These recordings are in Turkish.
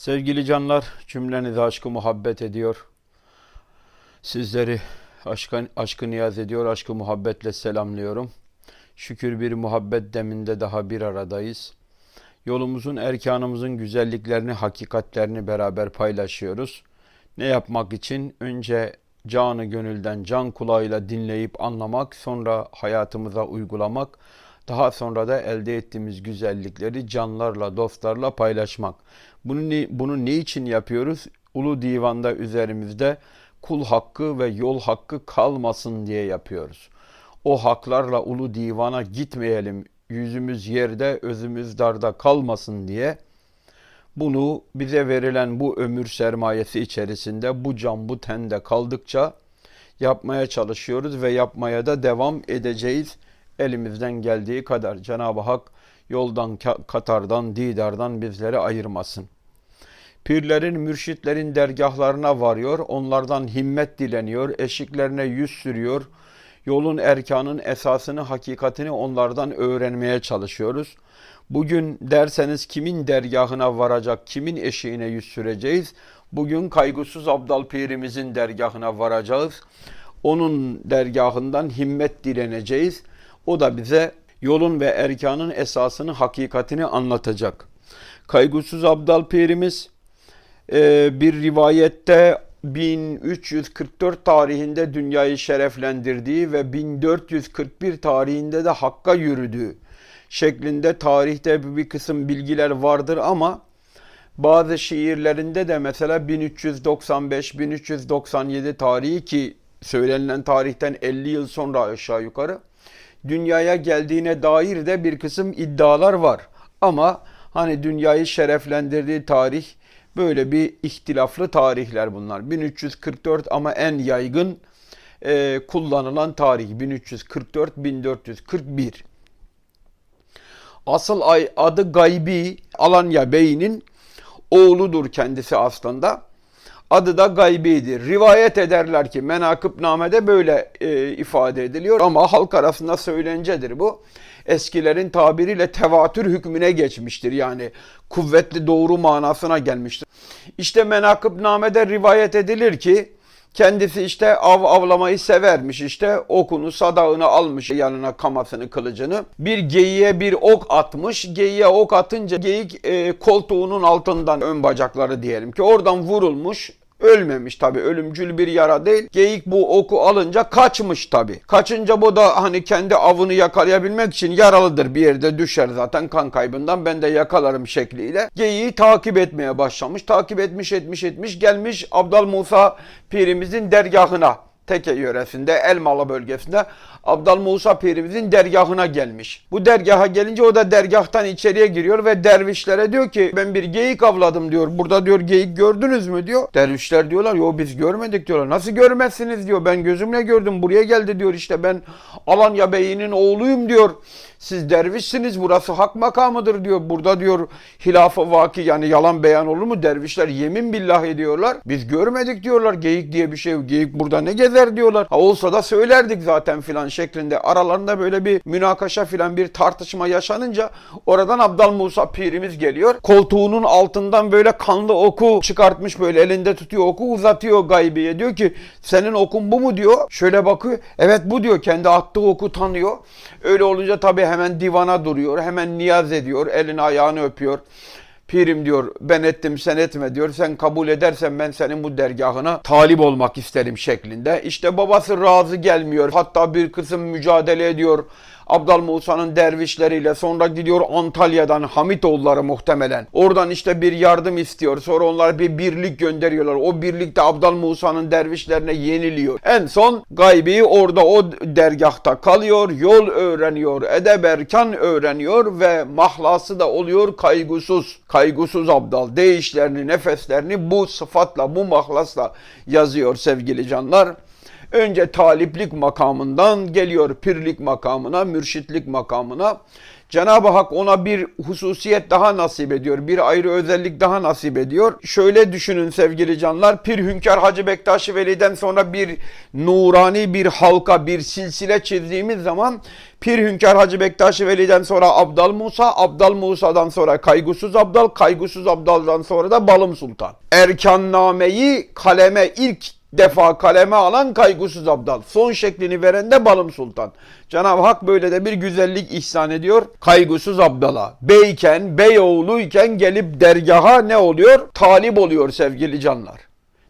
Sevgili canlar, cümlenize aşkı muhabbet ediyor. Sizleri aşkı, aşkı niyaz ediyor, aşkı muhabbetle selamlıyorum. Şükür bir muhabbet deminde daha bir aradayız. Yolumuzun, erkanımızın güzelliklerini, hakikatlerini beraber paylaşıyoruz. Ne yapmak için? Önce canı gönülden, can kulağıyla dinleyip anlamak, sonra hayatımıza uygulamak, daha sonra da elde ettiğimiz güzellikleri canlarla, dostlarla paylaşmak. Bunu, bunu ne için yapıyoruz? Ulu divanda üzerimizde kul hakkı ve yol hakkı kalmasın diye yapıyoruz. O haklarla ulu divana gitmeyelim, yüzümüz yerde, özümüz darda kalmasın diye bunu bize verilen bu ömür sermayesi içerisinde bu can bu tende kaldıkça yapmaya çalışıyoruz ve yapmaya da devam edeceğiz elimizden geldiği kadar. Cenab-ı Hak yoldan, ka- katardan, didardan bizleri ayırmasın. Pirlerin, mürşitlerin dergahlarına varıyor, onlardan himmet dileniyor, eşiklerine yüz sürüyor, yolun erkanın esasını, hakikatini onlardan öğrenmeye çalışıyoruz. Bugün derseniz kimin dergahına varacak, kimin eşiğine yüz süreceğiz? Bugün kaygısız Abdal Pirimizin dergahına varacağız. Onun dergahından himmet dileneceğiz. O da bize yolun ve erkanın esasını, hakikatini anlatacak. Kaygısız Abdal Pirimiz e, bir rivayette 1344 tarihinde dünyayı şereflendirdiği ve 1441 tarihinde de Hakk'a yürüdüğü şeklinde tarihte bir kısım bilgiler vardır ama bazı şiirlerinde de mesela 1395-1397 tarihi ki söylenilen tarihten 50 yıl sonra aşağı yukarı dünyaya geldiğine dair de bir kısım iddialar var. Ama hani dünyayı şereflendirdiği tarih böyle bir ihtilaflı tarihler bunlar. 1344 ama en yaygın e, kullanılan tarih 1344-1441. Asıl ay, adı Gaybi Alanya Bey'inin oğludur kendisi aslında. Adı da Gaybi'dir. Rivayet ederler ki Menakıbname'de böyle e, ifade ediliyor ama halk arasında söylencedir bu. Eskilerin tabiriyle tevatür hükmüne geçmiştir. Yani kuvvetli doğru manasına gelmiştir. İşte Menakıbname'de rivayet edilir ki Kendisi işte av avlamayı severmiş işte okunu sadağını almış yanına kamasını kılıcını bir geyiğe bir ok atmış geyiğe ok atınca geyik e, koltuğunun altından ön bacakları diyelim ki oradan vurulmuş Ölmemiş tabi ölümcül bir yara değil. Geyik bu oku alınca kaçmış tabi. Kaçınca bu da hani kendi avını yakalayabilmek için yaralıdır bir yerde düşer zaten kan kaybından ben de yakalarım şekliyle. Geyiği takip etmeye başlamış. Takip etmiş etmiş etmiş gelmiş Abdal Musa pirimizin dergahına. Teke yöresinde Elmalı bölgesinde Abdal Musa pirimizin dergahına gelmiş. Bu dergaha gelince o da dergahtan içeriye giriyor ve dervişlere diyor ki ben bir geyik avladım diyor. Burada diyor geyik gördünüz mü diyor. Dervişler diyorlar yo biz görmedik diyorlar. Nasıl görmezsiniz diyor. Ben gözümle gördüm buraya geldi diyor işte ben Alanya Bey'inin oğluyum diyor. Siz dervişsiniz burası hak makamıdır diyor. Burada diyor hilafı vaki yani yalan beyan olur mu? Dervişler yemin billah ediyorlar. Biz görmedik diyorlar. Geyik diye bir şey. Geyik burada ne gezer diyorlar. Ha olsa da söylerdik zaten filan şeklinde. Aralarında böyle bir münakaşa filan bir tartışma yaşanınca oradan Abdal Musa pirimiz geliyor. Koltuğunun altından böyle kanlı oku çıkartmış böyle elinde tutuyor oku uzatıyor gaybiye. Diyor ki senin okun bu mu diyor. Şöyle bakıyor. Evet bu diyor. Kendi attığı oku tanıyor. Öyle olunca tabii hemen divana duruyor. Hemen niyaz ediyor. Elini ayağını öpüyor. Pirim diyor ben ettim sen etme diyor. Sen kabul edersen ben senin bu dergahına talip olmak isterim şeklinde. İşte babası razı gelmiyor. Hatta bir kısım mücadele ediyor. Abdal Musa'nın dervişleriyle sonra gidiyor Antalya'dan Hamitoğulları muhtemelen. Oradan işte bir yardım istiyor. Sonra onlar bir birlik gönderiyorlar. O birlikte Abdal Musa'nın dervişlerine yeniliyor. En son gaybi orada o dergahta kalıyor. Yol öğreniyor. Edeb erkan öğreniyor ve mahlası da oluyor kaygısız. Kaygısız Abdal. Değişlerini, nefeslerini bu sıfatla, bu mahlasla yazıyor sevgili canlar. Önce taliplik makamından geliyor pirlik makamına, mürşitlik makamına. Cenab-ı Hak ona bir hususiyet daha nasip ediyor. Bir ayrı özellik daha nasip ediyor. Şöyle düşünün sevgili canlar. Pir Hünkar Hacı Bektaşi Veli'den sonra bir nurani bir halka, bir silsile çizdiğimiz zaman Pir Hünkar Hacı Bektaşi Veli'den sonra Abdal Musa, Abdal Musa'dan sonra Kaygusuz Abdal, Kaygusuz Abdal'dan sonra da Balım Sultan. Erkannameyi kaleme ilk defa kaleme alan Kaygusuz Abdal. Son şeklini veren de Balım Sultan. Cenab-ı Hak böyle de bir güzellik ihsan ediyor Kaygusuz Abdal'a. Beyken, beyoğluyken gelip dergaha ne oluyor? Talip oluyor sevgili canlar.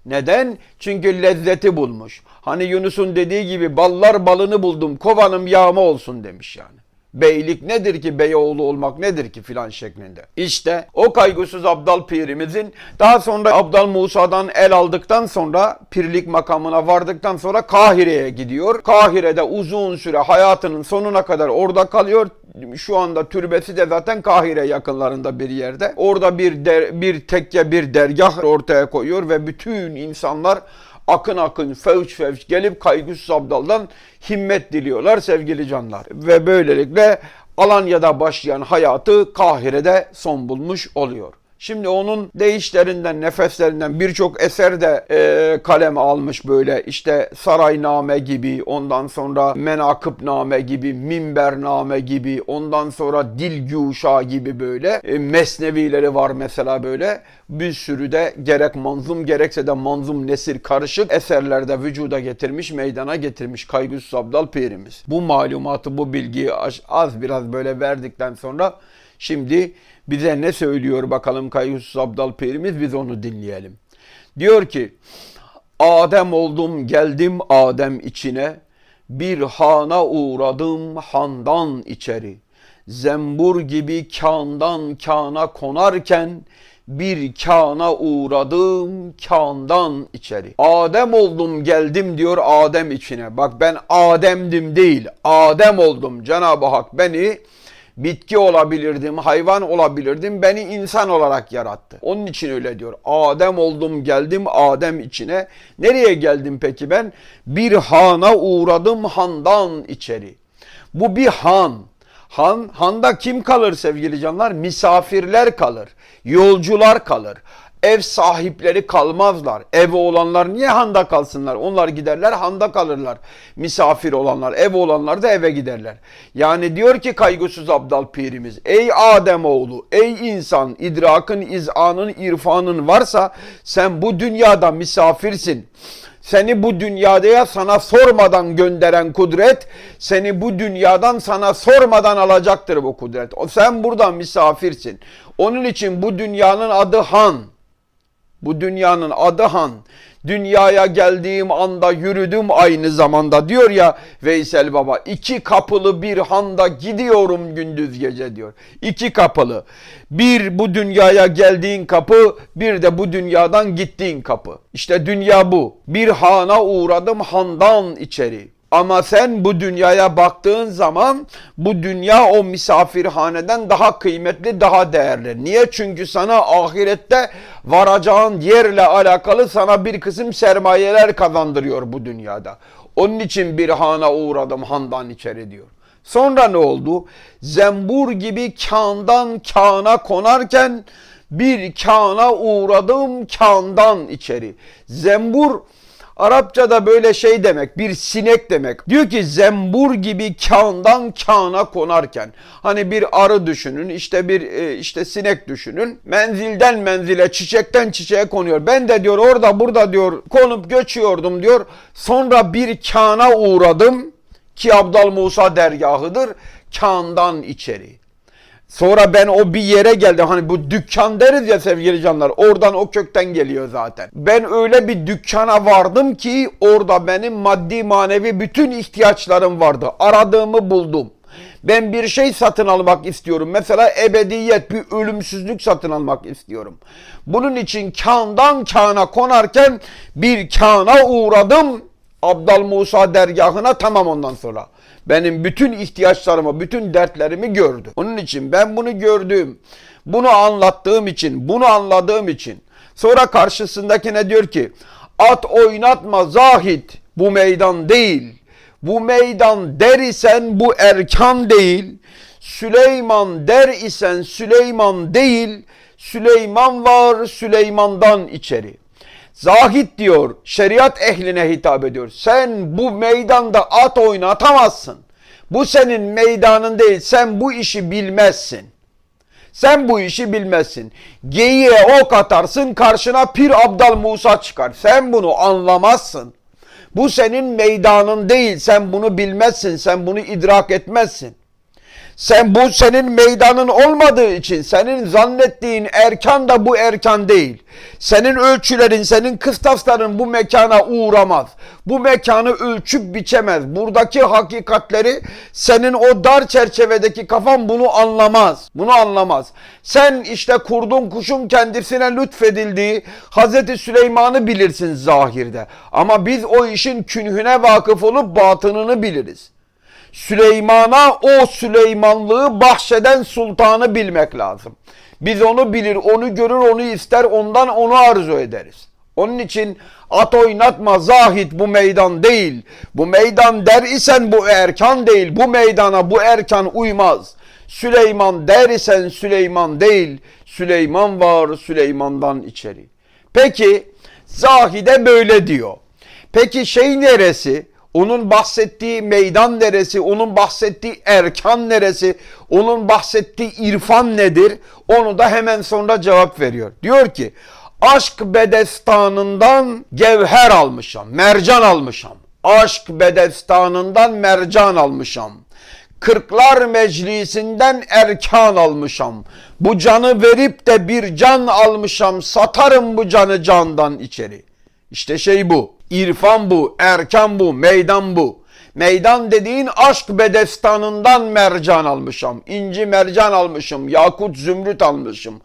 Neden? Çünkü lezzeti bulmuş. Hani Yunus'un dediği gibi ballar balını buldum kovanım yağma olsun demiş yani. Beylik nedir ki beyoğlu olmak nedir ki filan şeklinde. İşte o kaygısız Abdal pirimizin daha sonra Abdal Musa'dan el aldıktan sonra pirlik makamına vardıktan sonra Kahire'ye gidiyor. Kahire'de uzun süre hayatının sonuna kadar orada kalıyor. Şu anda türbesi de zaten Kahire yakınlarında bir yerde. Orada bir der, bir tekke bir dergah ortaya koyuyor ve bütün insanlar akın akın fevç fevç gelip kaygısız Abdal'dan himmet diliyorlar sevgili canlar. Ve böylelikle Alanya'da başlayan hayatı Kahire'de son bulmuş oluyor. Şimdi onun deyişlerinden, nefeslerinden birçok eser de e, kaleme almış böyle. İşte Sarayname gibi, ondan sonra Menakıbname gibi, Minbername gibi, ondan sonra Dilgüşa gibi böyle e, mesnevileri var mesela böyle. Bir sürü de gerek manzum gerekse de manzum nesir karışık eserlerde vücuda getirmiş, meydana getirmiş Kaygısız Abdal Pirimiz. Bu malumatı, bu bilgiyi az biraz böyle verdikten sonra Şimdi bize ne söylüyor bakalım Kayyus Abdal Pirimiz biz onu dinleyelim. Diyor ki Adem oldum geldim Adem içine bir hana uğradım handan içeri. Zembur gibi kandan kana konarken bir kana uğradım kandan içeri. Adem oldum geldim diyor Adem içine. Bak ben Adem'dim değil Adem oldum. Cenab-ı Hak beni bitki olabilirdim, hayvan olabilirdim. Beni insan olarak yarattı. Onun için öyle diyor. Adem oldum geldim Adem içine. Nereye geldim peki ben? Bir hana uğradım handan içeri. Bu bir han. Han, handa kim kalır sevgili canlar? Misafirler kalır. Yolcular kalır ev sahipleri kalmazlar. Ev olanlar niye handa kalsınlar? Onlar giderler handa kalırlar. Misafir olanlar, ev olanlar da eve giderler. Yani diyor ki kaygısız Abdal Pirimiz, ey Adem oğlu, ey insan, idrakın, izanın, irfanın varsa sen bu dünyada misafirsin. Seni bu dünyaya sana sormadan gönderen kudret, seni bu dünyadan sana sormadan alacaktır bu kudret. Sen burada misafirsin. Onun için bu dünyanın adı Han. Bu dünyanın adı Han. Dünyaya geldiğim anda yürüdüm aynı zamanda diyor ya Veysel Baba. iki kapılı bir handa gidiyorum gündüz gece diyor. İki kapılı. Bir bu dünyaya geldiğin kapı bir de bu dünyadan gittiğin kapı. İşte dünya bu. Bir hana uğradım handan içeri. Ama sen bu dünyaya baktığın zaman bu dünya o misafirhaneden daha kıymetli, daha değerli. Niye? Çünkü sana ahirette varacağın yerle alakalı sana bir kısım sermayeler kazandırıyor bu dünyada. Onun için bir hana uğradım handan içeri diyor. Sonra ne oldu? Zembur gibi kandan kana konarken bir kana uğradım kandan içeri. Zembur Arapçada böyle şey demek, bir sinek demek. Diyor ki zembur gibi kandan kana konarken. Hani bir arı düşünün, işte bir e, işte sinek düşünün. Menzilden menzile, çiçekten çiçeğe konuyor. Ben de diyor orada burada diyor konup göçüyordum diyor. Sonra bir kana uğradım ki Abdal Musa dergahıdır. Kandan içeri. Sonra ben o bir yere geldim. Hani bu dükkan deriz ya sevgili canlar. Oradan o kökten geliyor zaten. Ben öyle bir dükkana vardım ki orada benim maddi manevi bütün ihtiyaçlarım vardı. Aradığımı buldum. Ben bir şey satın almak istiyorum. Mesela ebediyet, bir ölümsüzlük satın almak istiyorum. Bunun için kandan kana konarken bir kana uğradım. Abdal Musa dergahına tamam ondan sonra benim bütün ihtiyaçlarımı, bütün dertlerimi gördü. Onun için ben bunu gördüğüm, bunu anlattığım için, bunu anladığım için sonra karşısındakine diyor ki at oynatma zahit bu meydan değil. Bu meydan der isen bu erkan değil. Süleyman der isen Süleyman değil, Süleyman var Süleyman'dan içeri. Zahit diyor, şeriat ehline hitap ediyor. Sen bu meydanda at oynatamazsın. Bu senin meydanın değil, sen bu işi bilmezsin. Sen bu işi bilmezsin. Geyiğe ok atarsın, karşına Pir Abdal Musa çıkar. Sen bunu anlamazsın. Bu senin meydanın değil, sen bunu bilmezsin, sen bunu idrak etmezsin. Sen bu senin meydanın olmadığı için senin zannettiğin erkan da bu erkan değil. Senin ölçülerin, senin kıstasların bu mekana uğramaz. Bu mekanı ölçüp biçemez. Buradaki hakikatleri senin o dar çerçevedeki kafan bunu anlamaz. Bunu anlamaz. Sen işte kurdun kuşun kendisine lütfedildiği Hazreti Süleyman'ı bilirsin zahirde. Ama biz o işin künhüne vakıf olup batınını biliriz. Süleyman'a o Süleymanlığı bahşeden sultanı bilmek lazım. Biz onu bilir, onu görür, onu ister, ondan onu arzu ederiz. Onun için at oynatma zahit bu meydan değil. Bu meydan der isen bu erkan değil. Bu meydana bu erkan uymaz. Süleyman der isen Süleyman değil. Süleyman var Süleyman'dan içeri. Peki Zahide böyle diyor. Peki şey neresi? Onun bahsettiği meydan neresi? Onun bahsettiği erkan neresi? Onun bahsettiği irfan nedir? Onu da hemen sonra cevap veriyor. Diyor ki aşk bedestanından gevher almışam, mercan almışam. Aşk bedestanından mercan almışam. Kırklar meclisinden erkan almışam. Bu canı verip de bir can almışam. Satarım bu canı candan içeri. İşte şey bu. İrfan bu, erkan bu, meydan bu. Meydan dediğin aşk bedestanından mercan almışım. İnci mercan almışım. Yakut zümrüt almışım.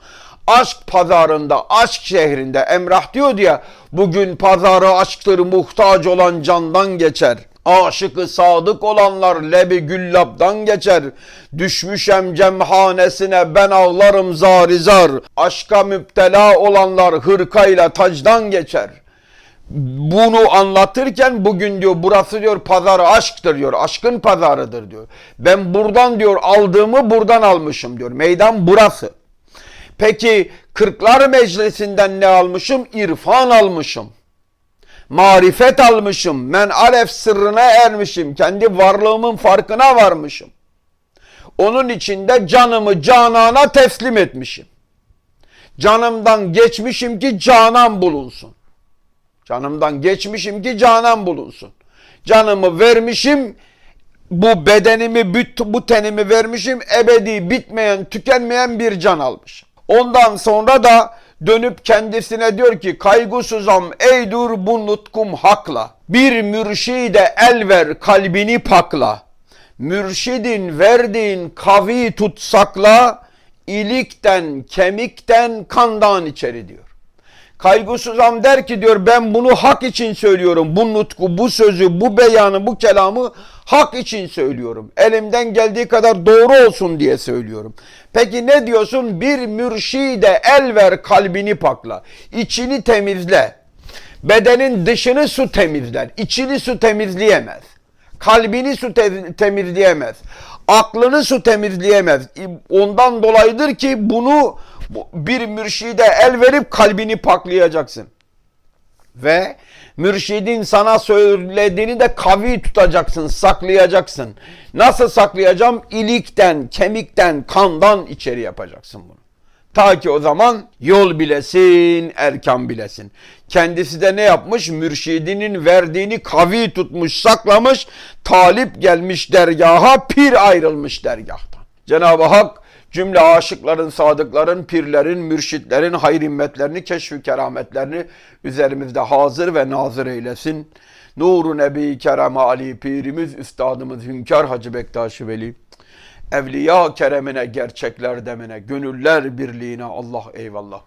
Aşk pazarında, aşk şehrinde Emrah diyor ya bugün pazarı aşktır muhtaç olan candan geçer. Aşıkı sadık olanlar lebi güllabdan geçer. Düşmüşem cemhanesine ben ağlarım zarizar. Aşka müptela olanlar hırkayla tacdan geçer bunu anlatırken bugün diyor burası diyor pazar aşktır diyor. Aşkın pazarıdır diyor. Ben buradan diyor aldığımı buradan almışım diyor. Meydan burası. Peki Kırklar Meclisi'nden ne almışım? İrfan almışım. Marifet almışım. Men alef sırrına ermişim. Kendi varlığımın farkına varmışım. Onun içinde canımı canana teslim etmişim. Canımdan geçmişim ki canan bulunsun. Canımdan geçmişim ki canan bulunsun. Canımı vermişim, bu bedenimi, bu tenimi vermişim, ebedi, bitmeyen, tükenmeyen bir can almışım. Ondan sonra da dönüp kendisine diyor ki kaygısızam ey dur bu nutkum hakla. Bir mürşide el ver kalbini pakla. Mürşidin verdiğin kavi tutsakla ilikten, kemikten, kandan içeri diyor. Kaygısızam der ki diyor ben bunu hak için söylüyorum. Bu nutku, bu sözü, bu beyanı, bu kelamı hak için söylüyorum. Elimden geldiği kadar doğru olsun diye söylüyorum. Peki ne diyorsun? Bir mürşide el ver kalbini pakla. İçini temizle. Bedenin dışını su temizler. içini su temizleyemez. Kalbini su te- temizleyemez. Aklını su temizleyemez. Ondan dolayıdır ki bunu bir mürşide el verip kalbini paklayacaksın. Ve mürşidin sana söylediğini de kavi tutacaksın, saklayacaksın. Nasıl saklayacağım? İlikten, kemikten, kandan içeri yapacaksın bunu. Ta ki o zaman yol bilesin, erkan bilesin. Kendisi de ne yapmış? Mürşidinin verdiğini kavi tutmuş, saklamış. Talip gelmiş dergaha, pir ayrılmış dergahtan. Cenab-ı Hak cümle aşıkların, sadıkların, pirlerin, mürşitlerin hayır himmetlerini, keşfi kerametlerini üzerimizde hazır ve nazır eylesin. Nuru Nebi Kerem Ali Pirimiz, Üstadımız Hünkar Hacı Bektaşi Veli, Evliya keremine, gerçekler demine, gönüller birliğine Allah eyvallah.